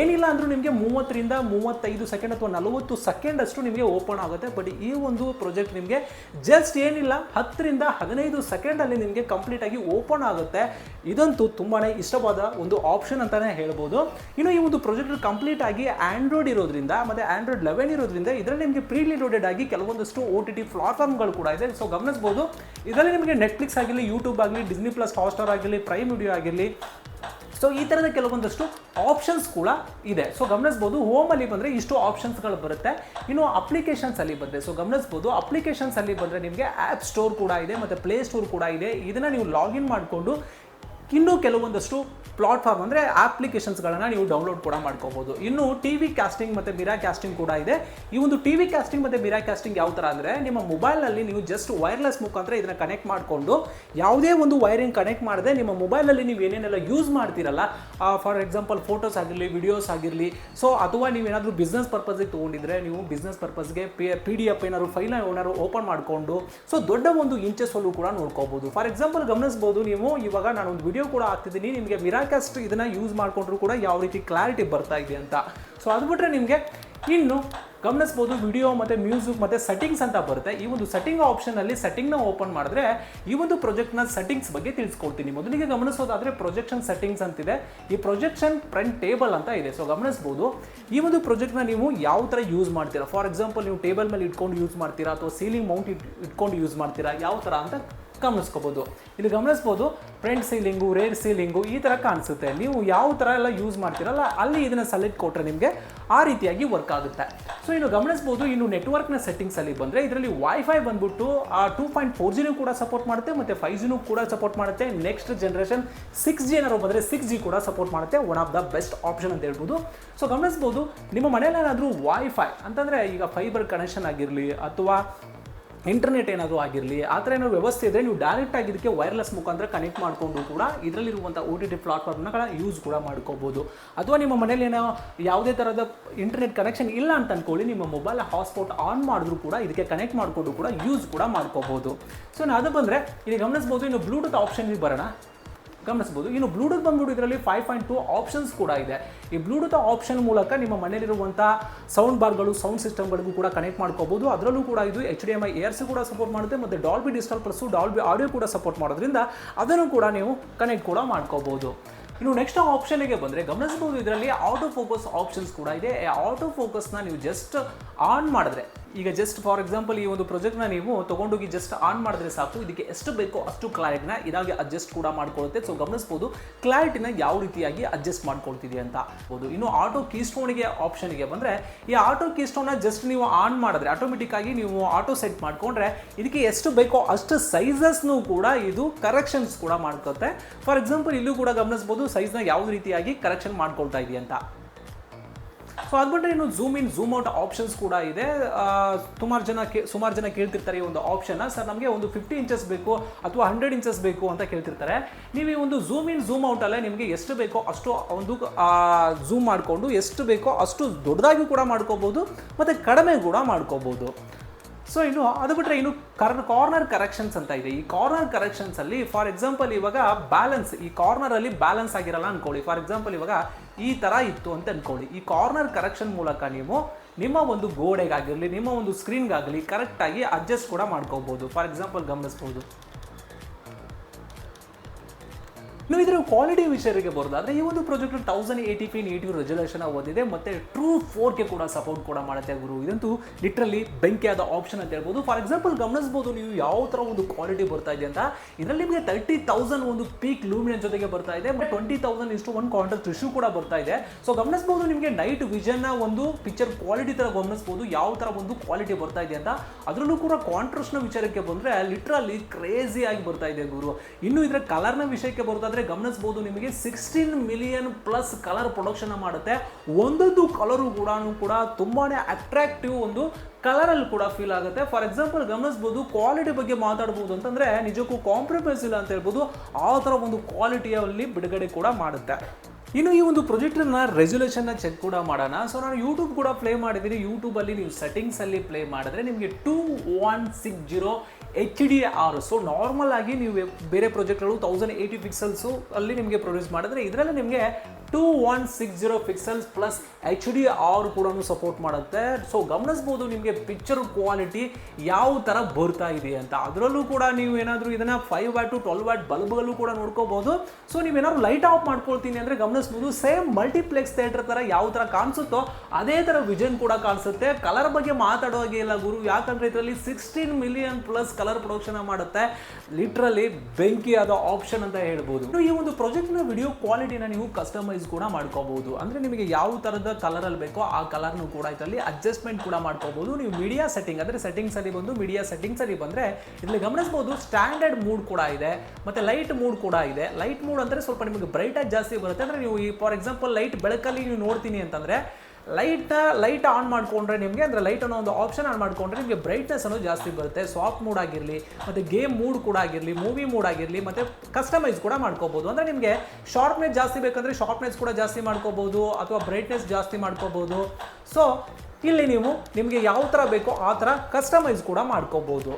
ಏನಿಲ್ಲ ಅಂದರೂ ನಿಮಗೆ ಮೂವತ್ತರಿಂದ ಮೂವತ್ತೈದು ಸೆಕೆಂಡ್ ಅಥವಾ ನಲವತ್ತು ಸೆಕೆಂಡ್ ಅಷ್ಟು ನಿಮಗೆ ಓಪನ್ ಆಗುತ್ತೆ. ಬಟ್ ಈ ಒಂದು ಪ್ರಾಜೆಕ್ಟ್ ನಿಮಗೆ ಜಸ್ಟ್ ಏನಿಲ್ಲ, ಹತ್ತರಿಂದ ಹದಿನೈದು ಸೆಕೆಂಡಲ್ಲಿ ನಿಮಗೆ ಕಂಪ್ಲೀಟಾಗಿ ಓಪನ್ ಆಗುತ್ತೆ. ಇದಂತೂ ತುಂಬಾ ಇಷ್ಟವಾದ ಒಂದು ಆಪ್ಷನ್ ಅಂತಲೇ ಹೇಳ್ಬೋದು. ಇನ್ನು ಈ ಒಂದು ಪ್ರಾಜೆಕ್ಟ್ ಕಂಪ್ಲೀಟ್ ಆಗಿ ಆಂಡ್ರಾಯ್ಡ್ ಇರೋದ್ರಿಂದ, ಮತ್ತು ಆಂಡ್ರಾಯ್ಡ್ ಲೆವೆನ್ ಇರೋದ್ರಿಂದ ಇದರಲ್ಲಿ ನಿಮಗೆ ಪ್ರೀಲಿ ಲೋಡೆಡ್ ಆಗಿ ಕೆಲವೊಂದಷ್ಟು ಓ ಟಿ ಟಿ ಪ್ಲಾಟ್ಫಾರ್ಮ್ಗಳು ಕೂಡ ಇದೆ. ಸೊ ಗಮನಿಸ್ಬೋದು. ಇದರಲ್ಲಿ ನಿಮಗೆ ನೆಟ್ಫ್ಲಿಕ್ಸ್ ಆಗಿರಲಿ ಯೂಟ್ಯೂಬ್ ಆಗಲಿ ಡಿಸ್ನಿ ಪ್ಲಸ್ ಹಾಟ್ಸ್ಟಾರ್ ಆಗಿರಲಿ ಪ್ರೈಮ್ ವಿಡಿಯೋ ಆಗಿರಲಿ ಸೊ ಈ ಥರದ ಕೆಲವೊಂದಷ್ಟು ಆಪ್ಷನ್ಸ್ ಕೂಡ ಇದೆ. ಸೊ ಗಮನಿಸ್ಬೋದು ಹೋಮಲ್ಲಿ ಬಂದರೆ ಇಷ್ಟು ಆಪ್ಷನ್ಸ್ಗಳು ಬರುತ್ತೆ. ಇನ್ನು ಅಪ್ಲಿಕೇಶನ್ಸ್ ಅಲ್ಲಿ ಬಂದರೆ ಸೊ ಗಮನಿಸ್ಬೋದು ಅಪ್ಲಿಕೇಶನ್ಸ್ ಅಲ್ಲಿ ಬಂದರೆ ನಿಮಗೆ ಆ್ಯಪ್ ಸ್ಟೋರ್ ಕೂಡ ಇದೆ, ಮತ್ತು ಪ್ಲೇ ಸ್ಟೋರ್ ಕೂಡ ಇದೆ. ಇದನ್ನು ನೀವು ಲಾಗಿನ್ ಮಾಡಿಕೊಂಡು ಇನ್ನು ಕೆಲವೊಂದಷ್ಟು ಪ್ಲಾಟ್ಫಾರ್ಮ್ ಅಂದರೆ ಅಪ್ಲಿಕೇಶನ್ಸ್ಗಳನ್ನು ನೀವು ಡೌನ್ಲೋಡ್ ಕೂಡ ಮಾಡ್ಕೋಬೋದು. ಇನ್ನು ಟಿ ವಿ ಕ್ಯಾಸ್ಟಿಂಗ್ ಮತ್ತು ಮಿರಾ ಕ್ಯಾಸ್ಟಿಂಗ್ ಕೂಡ ಇದೆ. ಈ ಒಂದು ಟಿ ವಿ ಕ್ಯಾಸ್ಟಿಂಗ್ ಮತ್ತು ಮಿರಾ ಕ್ಯಾಸ್ಟಿಂಗ್ ಯಾವ ಥರ ಅಂದರೆ ನಿಮ್ಮ ಮೊಬೈಲ್ನಲ್ಲಿ ನೀವು ಜಸ್ಟ್ ವೈರ್ಲೆಸ್ ಮುಖಾಂತರ ಇದನ್ನು ಕನೆಕ್ಟ್ ಮಾಡಿಕೊಂಡು ಯಾವುದೇ ಒಂದು ವೈರಿಂಗ್ ಕನೆಕ್ಟ್ ಮಾಡದೆ ನಿಮ್ಮ ಮೊಬೈಲಲ್ಲಿ ನೀವು ಏನೇನೆಲ್ಲ ಯೂಸ್ ಮಾಡ್ತೀರಲ್ಲ ಫಾರ್ ಎಕ್ಸಾಂಪಲ್ ಫೋಟೋಸ್ ಆಗಿರಲಿ ವಿಡಿಯೋಸ್ ಆಗಿರಲಿ ಸೊ ಅಥವಾ ನೀವೇನಾದರೂ ಬಿಸ್ನೆಸ್ ಪರ್ಪಸ್ಗೆ ತೊಗೊಂಡಿದ್ರೆ ನೀವು ಬಿಸ್ನೆಸ್ ಪರ್ಪಸ್ಗೆ ಪಿ ಡಿ ಎಫ್ ಏನಾದ್ರು ಫೈಲ್ ಏನಾದ್ರು ಓಪನ್ ಮಾಡಿಕೊಂಡು ಸೊ ದೊಡ್ಡ ಒಂದು ಇಂಚಸ್ ಅಲ್ಲೂ ಕೂಡ ನೋಡ್ಕೋಬಹುದು ಫಾರ್ ಎಕ್ಸಾಂಪಲ್ ಗಮನಿಸಬಹುದು ನೀವು, ಇವಾಗ ನಾನು ಒಂದು ವಿಡಿಯೋ ಕೂಡ ಆಗ್ತಿದ್ದೀನಿ. ನಿಮಗೆ ಮಿರಾಕಸ್ಟ್ ಇದನ್ನ ಯೂಸ್ ಮಾಡಿಕೊಂಡ್ರು ಕೂಡ ಯಾವ ರೀತಿ ಕ್ಲಾರಿಟಿ ಬರ್ತಾ ಇದೆ ಅಂತ. ಸೊ ಅದು ಬಿಟ್ಟರೆ ನಿಮಗೆ ಇನ್ನು ಗಮನಿಸ್ಬೋದು ವಿಡಿಯೋ ಮತ್ತು ಮ್ಯೂಸಿಕ್ ಮತ್ತು ಸೆಟ್ಟಿಂಗ್ಸ್ ಅಂತ ಬರುತ್ತೆ. ಈ ಒಂದು ಸೆಟ್ಟಿಂಗ್ ಆಪ್ಷನಲ್ಲಿ ಸೆಟ್ಟಿಂಗ್ನ ಓಪನ್ ಮಾಡಿದ್ರೆ ಈ ಒಂದು ಪ್ರೊಜೆಕ್ಟ್ನ ಸೆಟ್ಟಿಂಗ್ಸ್ ಬಗ್ಗೆ ತಿಳಿಸ್ಕೊಡ್ತೀನಿ. ಮೊದಲಿಗೆ ಗಮನಿಸೋದಾದ್ರೆ ಪ್ರೊಜೆಕ್ಷನ್ ಸೆಟ್ಟಿಂಗ್ಸ್ ಅಂತಿದೆ. ಈ ಪ್ರೊಜೆಕ್ಷನ್ ಫ್ರಂಟ್ ಟೇಬಲ್ ಅಂತ ಇದೆ. ಸೊ ಗಮನಿಸ್ಬೋದು. ಈ ಒಂದು ಪ್ರೊಜೆಕ್ಟ್ನ ನೀವು ಯಾವ ಥರ ಯೂಸ್ ಮಾಡ್ತೀರಾ? ಫಾರ್ ಎಕ್ಸಾಂಪಲ್ ನೀವು ಟೇಬಲ್ ಮೇಲೆ ಇಟ್ಕೊಂಡು ಯೂಸ್ ಮಾಡ್ತೀರಾ ಅಥವಾ ಸೀಲಿಂಗ್ ಮೌಂಟ್ ಇಟ್ಕೊಂಡು ಯೂಸ್ ಮಾಡ್ತೀರಾ? ಯಾವ ಥರ ಅಂತ ಗಮನಿಸ್ಕೋಬೋದು. ಇಲ್ಲಿ ಗಮನಿಸ್ಬೋದು ಫ್ರಂಟ್ ಸೀಲಿಂಗು ರೇರ್ ಸೀಲಿಂಗು ಈ ಥರ ಕಾಣಿಸುತ್ತೆ. ನೀವು ಯಾವ ಥರ ಎಲ್ಲ ಯೂಸ್ ಮಾಡ್ತೀರಲ್ಲ, ಅಲ್ಲಿ ಇದನ್ನು ಸೆಲೆಕ್ಟ್ ಕೊಟ್ಟರೆ ನಿಮಗೆ ಆ ರೀತಿಯಾಗಿ ವರ್ಕ್ ಆಗುತ್ತೆ. ಸೊ ಇನ್ನು ಗಮನಿಸ್ಬೋದು, ಇನ್ನು ನೆಟ್ವರ್ಕ್ನ ಸೆಟ್ಟಿಂಗ್ಸಲ್ಲಿ ಬಂದರೆ ಇದರಲ್ಲಿ ವೈಫೈ ಬಂದ್ಬಿಟ್ಟು, ಆ ಟೂ ಪಾಯಿಂಟ್ ಫೋರ್ ಜಿನೂ ಕೂಡ ಸಪೋರ್ಟ್ ಮಾಡುತ್ತೆ, ಮತ್ತು ಫೈವ್ ಜಿನೂ ಕೂಡ ಸಪೋರ್ಟ್ ಮಾಡುತ್ತೆ. ನೆಕ್ಸ್ಟ್ ಜನರೇಷನ್ ಸಿಕ್ಸ್ ಜಿ ಏನಾದ್ರು ಬಂದರೆ ಸಿಕ್ಸ್ ಜಿ ಕೂಡ ಸಪೋರ್ಟ್ ಮಾಡುತ್ತೆ. One of the best option ಅಂತ ಹೇಳ್ಬೋದು. ಸೊ ಗಮನಿಸ್ಬೋದು, ನಿಮ್ಮ ಮನೇಲಿ ವೈಫೈ ಅಂತಂದರೆ ಈಗ ಫೈಬರ್ ಕನೆಕ್ಷನ್ ಆಗಿರಲಿ, ಅಥವಾ ಇಂಟರ್ನೆಟ್ ಏನಾದರೂ ಆಗಿರಲಿ, ಆ ಥರ ಏನಾದ್ರು ವ್ಯವಸ್ಥೆ ಇದ್ದರೆ ನೀವು ಡೈರೆಕ್ಟ್ ಆಗಿ ಇದಕ್ಕೆ ವೈರ್ಲೆಸ್ ಮುಖಾಂತರ ಕನೆಕ್ಟ್ ಮಾಡಿಕೊಂಡು ಕೂಡ ಇದರಲ್ಲಿರುವಂಥ ಓ ಟಿ ಟಿ ಪ್ಲಾಟ್ಫಾರ್ಮ್ನ ಯೂಸ್ ಕೂಡ ಮಾಡ್ಕೋಬೋದು. ಅಥವಾ ನಿಮ್ಮ ಮನೇಲಿ ಏನೋ ಯಾವುದೇ ಥರದ ಇಂಟರ್ನೆಟ್ ಕನೆಕ್ಷನ್ ಇಲ್ಲ ಅಂತ ಅಂದ್ಕೊಳ್ಳಿ ನಿಮ್ಮ ಮೊಬೈಲ್ ಹಾಟ್ಸ್ಪಾಟ್ ಆನ್ ಮಾಡಿದ್ರೂ ಕೂಡ ಇದಕ್ಕೆ ಕನೆಕ್ಟ್ ಮಾಡಿಕೊಂಡು ಕೂಡ ಯೂಸ್ ಕೂಡ ಮಾಡ್ಕೋಬೋದು. ಸೊ ನಾನು ಅದು ಬಂದರೆ, ಇಲ್ಲಿ ಗಮನಿಸ್ಬೋದು, ಇನ್ನು ಬ್ಲೂಟೂತ್ ಆಪ್ಷನ್ಗೆ ಬರೋಣ. ಗಮನಿಸ್ಬೋದು ಇನ್ನು ಬ್ಲೂಟೂತ್ ಬಂದ್ಬಿಟ್ಟು ಇದರಲ್ಲಿ ಫೈವ್ ಪಾಯಿಂಟ್ ಟು ಆಪ್ಷನ್ಸ್ ಕೂಡ ಇದೆ. ಈ ಬ್ಲೂಟೂತ್ ಆಪ್ಷನ್ ಮೂಲಕ ನಿಮ್ಮ ಮನೆಯಲ್ಲಿರುವಂಥ ಸೌಂಡ್ ಬಾರ್ಗಳು ಸೌಂಡ್ ಸಿಸ್ಟಮ್ಗಳಿಗೂ ಕೂಡ ಕನೆಕ್ಟ್ ಮಾಡ್ಕೋಬಹುದು. ಅದರಲ್ಲೂ ಕೂಡ ಇದು ಎಚ್ ಡಿ ಎಂ ಐ ಏರ್ಸ್ ಕೂಡ ಸಪೋರ್ಟ್ ಮಾಡುತ್ತೆ ಮತ್ತು Dolby digital plus Dolby audio ಕೂಡ ಸಪೋರ್ಟ್ ಮಾಡೋದ್ರಿಂದ ಅದನ್ನು ಕೂಡ ನೀವು ಕನೆಕ್ಟ್ ಕೂಡ ಮಾಡ್ಕೋಬಹುದು. ಇನ್ನು ನೆಕ್ಸ್ಟ್ ಆಪ್ಷನ್ಗೆ ಬಂದರೆ ಗಮನಿಸಬಹುದು, ಇದರಲ್ಲಿ ಆಟೋ ಫೋಕಸ್ ಆಪ್ಷನ್ಸ್ ಕೂಡ ಇದೆ. ಆಟೋ ಫೋಕಸ್ನ ನೀವು ಜಸ್ಟ್ ಆನ್ ಮಾಡಿದ್ರೆ ಈಗ ಜಸ್ಟ್ ಫಾರ್ ಎಕ್ಸಾಂಪಲ್ ಈ ಒಂದು ಪ್ರಾಜೆಕ್ಟ್ನ ನೀವು ತೊಗೊಂಡೋಗಿ ಜಸ್ಟ್ ಆನ್ ಮಾಡಿದ್ರೆ ಸಾಕು. ಇದಕ್ಕೆ ಎಷ್ಟು ಬೇಕೋ ಅಷ್ಟು ಕ್ಲಾರಿಟಿನ ಇದಾಗಿ ಅಡ್ಜಸ್ಟ್ ಕೂಡ ಮಾಡ್ಕೊಳ್ಳುತ್ತೆ. ಸೊ ಗಮನಿಸ್ಬೋದು ಕ್ಲಾರಿಟಿನ ಯಾವ ರೀತಿಯಾಗಿ ಅಡ್ಜಸ್ಟ್ ಮಾಡ್ಕೊಳ್ತಿದೆ ಅಂತ. ಹೌದು, ಇನ್ನು ಆಟೋ ಕೀಸ್ಟೋನಿಗೆ ಆಪ್ಷನ್ಗೆ ಬಂದರೆ, ಈ ಆಟೋ ಕೀಸ್ಟೋನ ಜಸ್ಟ್ ನೀವು ಆನ್ ಮಾಡಿದ್ರೆ ಆಟೋಮೆಟಿಕ್ ಆಗಿ ನೀವು ಆಟೋ ಸೆಟ್ ಮಾಡಿಕೊಂಡ್ರೆ, ಇದಕ್ಕೆ ಎಷ್ಟು ಬೇಕೋ ಅಷ್ಟು ಸೈಜಸ್ನು ಕೂಡ ಇದು ಕರೆಕ್ಷನ್ಸ್ ಕೂಡ ಮಾಡ್ಕೊತ್ತೆ ಫಾರ್ ಎಕ್ಸಾಂಪಲ್ ಇಲ್ಲೂ ಕೂಡ ಗಮನಿಸ್ಬೋದು ಸೈಜ್ನ ಯಾವ ರೀತಿಯಾಗಿ ಕರೆಕ್ಷನ್ ಮಾಡ್ಕೊಳ್ತಾ ಇದೆ ಅಂತ. ಸೊ ಅದ್ಬಿಟ್ರೆ ಇನ್ನು zoom in zoom out options ಕೂಡ ಇದೆ. ಸುಮಾರು ಜನ ಸುಮಾರು ಜನ ಕೇಳ್ತಿರ್ತಾರೆ ಈ ಒಂದು ಆಪ್ಷನ್ ಸರ್, ನಮಗೆ ಒಂದು ಫಿಫ್ಟಿ ಇಂಚಸ್ ಬೇಕು ಅಥವಾ ಹಂಡ್ರೆಡ್ ಇಂಚಸ್ ಬೇಕು ಅಂತ ಕೇಳ್ತಿರ್ತಾರೆ. ನೀವು ಈ ಒಂದು ಝೂಮ್ ಇನ್ ಝೂಮ್ ಅಲ್ಲೇ ನಿಮಗೆ ಎಷ್ಟು ಬೇಕೋ ಅಷ್ಟು ಒಂದು ಝೂಮ್ ಮಾಡಿಕೊಂಡು ಎಷ್ಟು ಬೇಕೋ ಅಷ್ಟು ದೊಡ್ಡದಾಗಿ ಕೂಡ ಮಾಡ್ಕೋಬೋದು, ಮತ್ತು ಕಡಿಮೆ ಕೂಡ ಮಾಡ್ಕೋಬೋದು. ಸೊ ಇನ್ನು ಅದು ಬಿಟ್ಟರೆ ಇನ್ನು ಕರ್ ಕಾರ್ನರ್ ಕರೆಕ್ಷನ್ಸ್ ಅಂತ ಇದೆ. ಈ ಕಾರ್ನರ್ ಕರೆಕ್ಷನ್ಸ್ ಅಲ್ಲಿ ಫಾರ್ ಎಕ್ಸಾಂಪಲ್ ಇವಾಗ ಬ್ಯಾಲೆನ್ಸ್ ಈ ಕಾರ್ನರ್ ಅಲ್ಲಿ ಬ್ಯಾಲೆನ್ಸ್ ಆಗಿರಲ್ಲ ಅನ್ಕೊಳ್ಳಿ. ಫಾರ್ ಎಕ್ಸಾಂಪಲ್ ಇವಾಗ ಈ ತರ ಇತ್ತು ಅಂತ ಅನ್ಕೊಳ್ಳಿ. ಈ ಕಾರ್ನರ್ ಕರೆಕ್ಷನ್ ಮೂಲಕ ನೀವು ನಿಮ್ಮ ಒಂದು ಗೋಡೆಗಾಗಿರಲಿ, ನಿಮ್ಮ ಒಂದು ಸ್ಕ್ರೀನ್ಗಾಗಲಿ ಕರೆಕ್ಟಾಗಿ ಅಡ್ಜಸ್ಟ್ ಕೂಡ ಮಾಡ್ಕೋಬೋದು. ಫಾರ್ ಎಕ್ಸಾಂಪಲ್ ಗಮನಿಸ್ಬೋದು. ಇನ್ನು ಇದರ ಕ್ವಾಲಿಟಿ ವಿಷಯಕ್ಕೆ ಬರೋದಾದ್ರೆ ಈ ಒಂದು project thousand eighty P native resolution ಓದಿದೆ. ಮತ್ತೆ ಟ್ರೂ ಫೋರ್ಗೆ ಕೂಡ ಸಪೋರ್ಟ್ ಕೂಡ ಮಾಡುತ್ತೆ ಗುರು. ಇದಂತೂ ಲಿಟ್ರಲಿ ಬೆಂಕಿಯಾದ ಆಪ್ಷನ್ ಅಂತ ಹೇಳ್ಬೋದು. ಫಾರ್ ಎಕ್ಸಾಂಪಲ್ ಗಮನಿಸಬಹುದು ನೀವು ಯಾವ ಥರ ಒಂದು ಕ್ವಾಲಿಟಿ ಬರ್ತಾ ಇದೆ ಅಂತ. ಇದರಲ್ಲಿ ನಿಮಗೆ ತರ್ಟಿ ತೌಸಂಡ್ ಒಂದು ಪೀಕ್ ಲೂಮಿನ ಜೊತೆಗೆ ಬರ್ತಾ ಇದೆ. ಬಟ್ ಟ್ವೆಂಟಿ ತೌಸಂಡ್ ಇಷ್ಟು ಒಂದು ಕಾಂಟ್ರಾಕ್ಟ್ ಇಶ್ಯೂ ಕೂಡ ಬರ್ತಾ ಇದೆ. ಸೊ ಗಮನಿಸಬಹುದು ನಿಮಗೆ ನೈಟ್ ವಿಷನ್ನ ಒಂದು ಪಿಕ್ಚರ್ ಕ್ವಾಲಿಟಿ ಥರ ಗಮನಿಸಬಹುದು ಯಾವ ಥರ ಒಂದು ಕ್ವಾಲಿಟಿ ಬರ್ತಾ ಇದೆ ಅಂತ. ಅದರಲ್ಲೂ ಕೂಡ ಕಾಂಟ್ರಾಸ್ಟ್ನ ವಿಚಾರಕ್ಕೆ ಬಂದರೆ ಲಿಟ್ರಲ್ಲಿ ಕ್ರೇಜಿ ಆಗಿ ಬರ್ತಾ ಇದೆ ಗುರು. ಇನ್ನು ಇದರ ಕಲರ್ನ ವಿಷಯಕ್ಕೆ ಬರೋದಾದ್ರೆ ಗಮನಿಸಬಹುದು, ನಿಮಗೆ sixteen million plus colour production ಮಾಡುತ್ತೆ. ಒಂದೊಂದು ಕಲರು ಕೂಡ ಕೂಡ ತುಂಬಾನೇ ಅಟ್ರಾಕ್ಟಿವ್ ಒಂದು ಕಲರಲ್ಲಿ ಕೂಡ ಫೀಲ್ ಆಗುತ್ತೆ. ಫಾರ್ ಎಕ್ಸಾಂಪಲ್ ಗಮನಿಸಬಹುದು ಕ್ವಾಲಿಟಿ ಬಗ್ಗೆ ಮಾತಾಡ್ಬೋದು ಅಂತಂದ್ರೆ ನಿಜಕ್ಕೂ ಕಾಂಪ್ರಮೈಸ್ ಇಲ್ಲ ಅಂತ ಹೇಳ್ಬೋದು. ಆ ಥರ ಒಂದು ಕ್ವಾಲಿಟಿಯಲ್ಲಿ ಬಿಡುಗಡೆ ಕೂಡ ಮಾಡುತ್ತೆ. ಇನ್ನು ಈ ಒಂದು ಪ್ರೊಜೆಕ್ಟರ್ನ ರೆಸೊಲ್ಯೂಷನ್ನ ಚೆಕ್ ಕೂಡ ಮಾಡೋಣ. ಸೊ ನಾನು ಯೂಟ್ಯೂಬ್ ಕೂಡ ಪ್ಲೇ ಮಾಡಿದ್ದೀನಿ. ಯೂಟ್ಯೂಬಲ್ಲಿ ನೀವು ಸೆಟ್ಟಿಂಗ್ಸಲ್ಲಿ ಪ್ಲೇ ಮಾಡಿದ್ರೆ ನಿಮಗೆ two one six zero H D R so normal ಆಗಿ ನೀವು ಬೇರೆ ಪ್ರಾಜೆಕ್ಟ್ಗಳು ತೌಸಂಡ್ ಏಯ್ಟಿ ಪಿಕ್ಸಲ್ಸು ಅಲ್ಲಿ ನಿಮಗೆ ಪ್ರೊಡ್ಯೂಸ್ ಮಾಡಿದ್ರೆ ಇದರಲ್ಲಿ ನಿಮಗೆ two one six zero pixels plus H D R ಕೂಡ ಸಪೋರ್ಟ್ ಮಾಡುತ್ತೆ. ಸೊ ಗಮನಿಸ್ಬೋದು ನಿಮಗೆ ಪಿಕ್ಚರ್ ಕ್ವಾಲಿಟಿ ಯಾವ ಥರ ಬರ್ತಾ ಇದೆ ಅಂತ. ಅದರಲ್ಲೂ ಕೂಡ ನೀವು ಏನಾದರೂ ಇದನ್ನು five watt to twelve watt ಬಲ್ಬ್ಗಳು ಕೂಡ ನೋಡ್ಕೋಬಹುದು ಸೊ ನೀವೇನಾದ್ರು ಲೈಟ್ ಆಫ್ ಮಾಡ್ಕೊಳ್ತೀನಿ ಅಂದರೆ ಗಮನಿಸ್ಬೋದು. ಸೇಮ್ ಮಲ್ಟಿಪ್ಲೆಕ್ಸ್ ಥಿಯೇಟರ್ ಥರ ಯಾವ ಥರ ಕಾಣಿಸುತ್ತೋ ಅದೇ ಥರ ವಿಜನ್ ಕೂಡ ಕಾಣಿಸುತ್ತೆ. ಕಲರ್ ಬಗ್ಗೆ ಮಾತಾಡೋ ಹಾಗೆ ಇಲ್ಲ ಗುರು. ಯಾಕಂದ್ರೆ ಇದರಲ್ಲಿ sixteen million plus colour production ಮಾಡುತ್ತೆ. ಲಿಟ್ರಲಿ ಬೆಂಕಿಯಾದ ಆಪ್ಷನ್ ಅಂತ ಹೇಳ್ಬೋದು. ಈ ಒಂದು ಪ್ರಾಜೆಕ್ಟ್ನ ವಿಡಿಯೋ ಕ್ವಾಲಿಟಿನ ನೀವು ಕಸ್ಟಮೈಸ್ ಕಸ್ಟಮೈಸ್ ಕೂಡ ಮಾಡ್ಕೋಬಹುದು. ಅಂದ್ರೆ ನಿಮಗೆ ಯಾವ ಥರದ ಕಲರಲ್ಲಿ ಬೇಕೋ ಆ ಕಲರ್ನು ಕೂಡ ಇದರಲ್ಲಿ ಅಡ್ಜಸ್ಟ್ಮೆಂಟ್ ಕೂಡ ಮಾಡ್ಕೋಬಹುದು. ನೀವು ಮೀಡಿಯಾ ಸೆಟ್ಟಿಂಗ್ ಅಂದರೆ ಸೆಟ್ಟಿಂಗ್ಸಲ್ಲಿ ಬಂದು ಮೀಡಿಯಾ ಸೆಟ್ಟಿಂಗ್ಸಲ್ಲಿ ಬಂದರೆ ಇಲ್ಲಿ ಗಮನಿಸ್ಬೋದು ಸ್ಟ್ಯಾಂಡರ್ಡ್ ಮೂಡ್ ಕೂಡ ಇದೆ, ಮತ್ತೆ ಲೈಟ್ ಮೂಡ್ ಕೂಡ ಇದೆ. ಲೈಟ್ ಮೂಡ್ ಅಂದರೆ ಸ್ವಲ್ಪ ನಿಮಗೆ ಬ್ರೈಟಾಗಿ ಜಾಸ್ತಿ ಬರುತ್ತೆ. ಅಂದರೆ ನೀವು ಈ ಫಾರ್ ಎಕ್ಸಾಂಪಲ್ ಲೈಟ್ ಬೆಳಕಲ್ಲಿ ನೀವು ನೋಡ್ತೀನಿ ಅಂತಂದರೆ ಲೈಟ್ ಲೈಟ್ ಆನ್ ಮಾಡಿಕೊಂಡ್ರೆ ನಿಮಗೆ, ಅಂದರೆ ಲೈಟ್ ಅನ್ನೋ ಒಂದು ಆಪ್ಷನ್ ಆನ್ ಮಾಡಿಕೊಂಡ್ರೆ ನಿಮಗೆ ಬ್ರೈಟ್ನೆಸ್ ಅನ್ನೋದು ಜಾಸ್ತಿ ಬರುತ್ತೆ. ಸಾಫ್ಟ್ ಮೂಡ್ ಆಗಿರಲಿ, ಮತ್ತು ಗೇಮ್ ಮೂಡ್ ಕೂಡ ಆಗಿರಲಿ ಮೂವಿ ಮೂಡ್ ಆಗಿರಲಿ, ಮತ್ತು ಕಸ್ಟಮೈಸ್ ಕೂಡ ಮಾಡ್ಕೋಬೋದು. ಅಂದರೆ ನಿಮಗೆ ಶಾರ್ಪ್ನೆಸ್ ಜಾಸ್ತಿ ಬೇಕಂದರೆ ಶಾರ್ಪ್ನೆಸ್ ಕೂಡ ಜಾಸ್ತಿ ಮಾಡ್ಕೋಬೋದು, ಅಥವಾ ಬ್ರೈಟ್ನೆಸ್ ಜಾಸ್ತಿ ಮಾಡ್ಕೋಬೋದು. ಸೊ ಇಲ್ಲಿ ನೀವು ನಿಮಗೆ ಯಾವ ಥರ ಬೇಕೋ ಆ ಥರ ಕಸ್ಟಮೈಸ್ ಕೂಡ ಮಾಡ್ಕೋಬೋದು.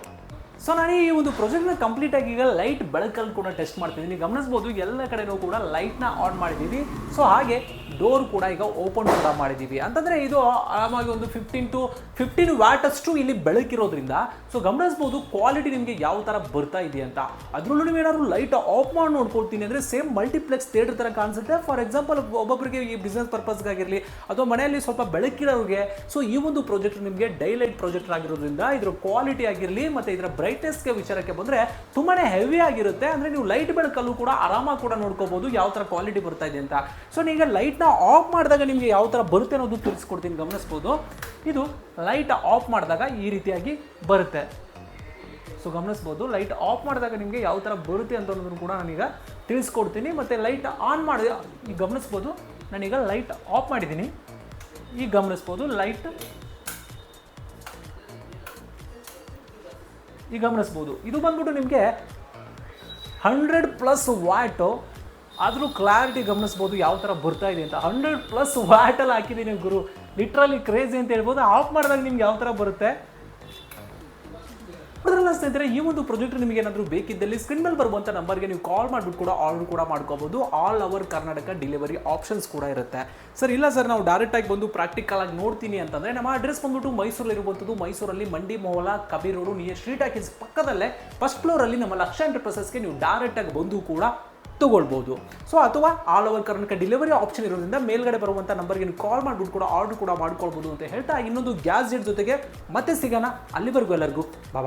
ಸೊ ನಾನು ಈ ಒಂದು ಪ್ರಾಜೆಕ್ಟ್ನ ಕಂಪ್ಲೀಟ್ ಆಗಿ ಈಗ ಲೈಟ್ ಬೆಳಕಲ್ಲಿ ಕೂಡ ಟೆಸ್ಟ್ ಮಾಡ್ತಿದ್ದೀನಿ. ಗಮನಿಸ್ಬೋದು, ಎಲ್ಲ ಕಡೆನೂ ಕೂಡ ಲೈಟ್ನ ಆನ್ ಮಾಡಿದ್ದೀವಿ. ಸೊ ಹಾಗೆ ಡೋರ್ ಕೂಡ ಈಗ ಓಪನ್ ಕೂಡ ಮಾಡಿದ್ದೀವಿ. ಅಂತಂದರೆ ಇದು ಆರಾಮಾಗಿ ಒಂದು ಫಿಫ್ಟೀನ್ ಟು ಫಿಫ್ಟೀನ್ ವ್ಯಾಟಷ್ಟು ಇಲ್ಲಿ ಬೆಳಕಿರೋದ್ರಿಂದ ಸೊ ಗಮನಿಸ್ಬೋದು ಕ್ವಾಲಿಟಿ ನಿಮಗೆ ಯಾವ ಥರ ಬರ್ತಾ ಇದೆ ಅಂತ. ಅದರಲ್ಲೂ ನೀವು ಏನಾದ್ರು ಲೈಟ್ ಆಫ್ ಮಾಡಿ ನೋಡ್ಕೊಳ್ತೀನಿ ಅಂದರೆ ಸೇಮ್ ಮಲ್ಟಿಪ್ಲೆಕ್ಸ್ ಥಿಯೇಟರ್ ಥರ ಕಾಣಿಸುತ್ತೆ. ಫಾರ್ ಎಕ್ಸಾಂಪಲ್ ಒಬ್ಬೊಬ್ಬರಿಗೆ ಈ ಬಿಸ್ನೆಸ್ ಪರ್ಪಸ್ಗಾಗಿರಲಿ ಅಥವಾ ಮನೆಯಲ್ಲಿ ಸ್ವಲ್ಪ ಬೆಳಕಿರೋರಿಗೆ ಸೊ ಈ ಒಂದು ಪ್ರಾಜೆಕ್ಟ್ ನಿಮಗೆ ಡೈಲೈಟ್ ಪ್ರಾಜೆಕ್ಟ್ ಆಗಿರೋದ್ರಿಂದ ಇದರ ಕ್ವಾಲಿಟಿ ಆಗಿರಲಿ, ಮತ್ತು ಇದರ ಬ್ರೈಟ್ನೆಸ್ಗೆ ವಿಚಾರಕ್ಕೆ ಬಂದರೆ ತುಂಬಾ ಹೆವಿ ಆಗಿರುತ್ತೆ. ಅಂದರೆ ನೀವು ಲೈಟ್ ಬೆಳಕಲ್ಲೂ ಕೂಡ ಆರಾಮಾಗಿ ಕೂಡ ನೋಡ್ಕೋಬೋದು ಯಾವ ಥರ ಕ್ವಾಲಿಟಿ ಬರ್ತಾ ಇದೆ ಅಂತ. ಸೊ ಈಗ ಲೈಟ್ನ ಆಫ್ ಮಾಡಿದಾಗ ನಿಮಗೆ ಯಾವ ಥರ ಬರುತ್ತೆ ಅನ್ನೋದು ತಿಳಿಸ್ಕೊಡ್ತೀನಿ, ಗಮನಿಸ್ಬೋದು. ಇದು ಲೈಟ್ ಆಫ್ ಮಾಡಿದಾಗ ಈ ರೀತಿಯಾಗಿ ಬರುತ್ತೆ. ಸೊ ಗಮನಿಸ್ಬೋದು. ಲೈಟ್ ಆಫ್ ಮಾಡಿದಾಗ ನಿಮಗೆ ಯಾವ ಥರ ಬರುತ್ತೆ ಅಂತ ಅನ್ನೋದನ್ನು ಕೂಡ ನಾನೀಗ ತಿಳಿಸ್ಕೊಡ್ತೀನಿ. ಮತ್ತು ಲೈಟ್ ಆನ್ ಮಾಡಿ ಈಗ ಗಮನಿಸ್ಬೋದು. ನಾನೀಗ ಲೈಟ್ ಆಫ್ ಮಾಡಿದ್ದೀನಿ. ಈಗ ಗಮನಿಸ್ಬೋದು. ಲೈಟ್ ಈಗ ಗಮನಿಸ್ಬೋದು ಇದು ಬಂದ್ಬಿಟ್ಟು ನಿಮಗೆ ಹಂಡ್ರೆಡ್ ಪ್ಲಸ್ ವ್ಯಾಟು ಆದರೂ ಕ್ಲಾರಿಟಿ ಗಮನಿಸ್ಬೋದು ಯಾವ ಥರ ಬರ್ತಾ ಇದೆ ಅಂತ. ಹಂಡ್ರೆಡ್ ಪ್ಲಸ್ ವ್ಯಾಟಲ್ಲಿ ಹಾಕಿದ್ದೀನಿ ಗುರು. ಲಿಟ್ರಲಿ ಕ್ರೇಜಿ ಅಂತ ಹೇಳ್ಬೋದು. ಆಫ್ ಮಾಡಿದಾಗ ನಿಮ್ಗೆ ಯಾವ ಥರ ಬರುತ್ತೆ? ಅದರಲ್ಲ ಸ್ನೇಹಿತರೆ ಈ ಒಂದು ಪ್ರಾಜೆಕ್ಟ್ ನಿಮಗೆ ಏನಾದರೂ ಬೇಕಿದ್ದಲ್ಲಿ ಸ್ಕ್ರೀನ್ ಮೇಲೆ ಬರುವಂಥ ನಂಬರ್ಗೆ ನೀವು ಕಾಲ್ ಮಾಡಿಬಿಟ್ಟು ಕೂಡ ಆರ್ಡರ್ ಕೂಡ ಮಾಡ್ಕೋಬಹುದು all our Karnataka delivery options ಕೂಡ ಇರುತ್ತೆ. ಸರ್ ಇಲ್ಲ ಸರ್ ನಾವು ಡೈರೆಕ್ಟಾಗಿ ಬಂದು ಪ್ರಾಕ್ಟಿಕಲ್ ಆಗಿ ನೋಡ್ತೀನಿ ಅಂತಂದರೆ ನಮ್ಮ ಅಡ್ರೆಸ್ ಬಂದ್ಬಿಟ್ಟು ಮೈಸೂರಲ್ಲಿ ಇರುವಂಥದ್ದು ಮೈಸೂರಲ್ಲಿ Mandi Mohalla Kabir road, near street ಹಾಕಿಸ್ ಪಕ್ಕದಲ್ಲೇ ಫಸ್ಟ್ ಫ್ಲೋರಲ್ಲಿ ನಮ್ಮ ಲಕ್ಷ ಎಂಟರ್ಪ್ರೈಸಸ್ಗೆ ನೀವು ಡೈರೆಕ್ಟಾಗಿ ಬಂದು ಕೂಡ ತಗೊಳ್ಬೋದು. ಸೊ ಅಥವಾ all over Karnataka delivery option ಇರೋದ್ರಿಂದ ಮೇಲ್ಗಡೆ ಬರುವಂಥ ನಂಬರ್ಗೆ ನೀವು ಕಾಲ್ ಮಾಡಿಬಿಟ್ಟು ಕೂಡ ಆರ್ಡರ್ ಕೂಡ ಮಾಡ್ಕೊಳ್ಬೋದು ಅಂತ ಹೇಳ್ತಾ ಇನ್ನೊಂದು ಗ್ಯಾಸ್ ಜೊತೆಗೆ ಮತ್ತೆ ಸಿಗೋಣ. ಅಲ್ಲಿವರೆಗೂ ಎಲ್ಲರಿಗೂ. ಬಾಯ್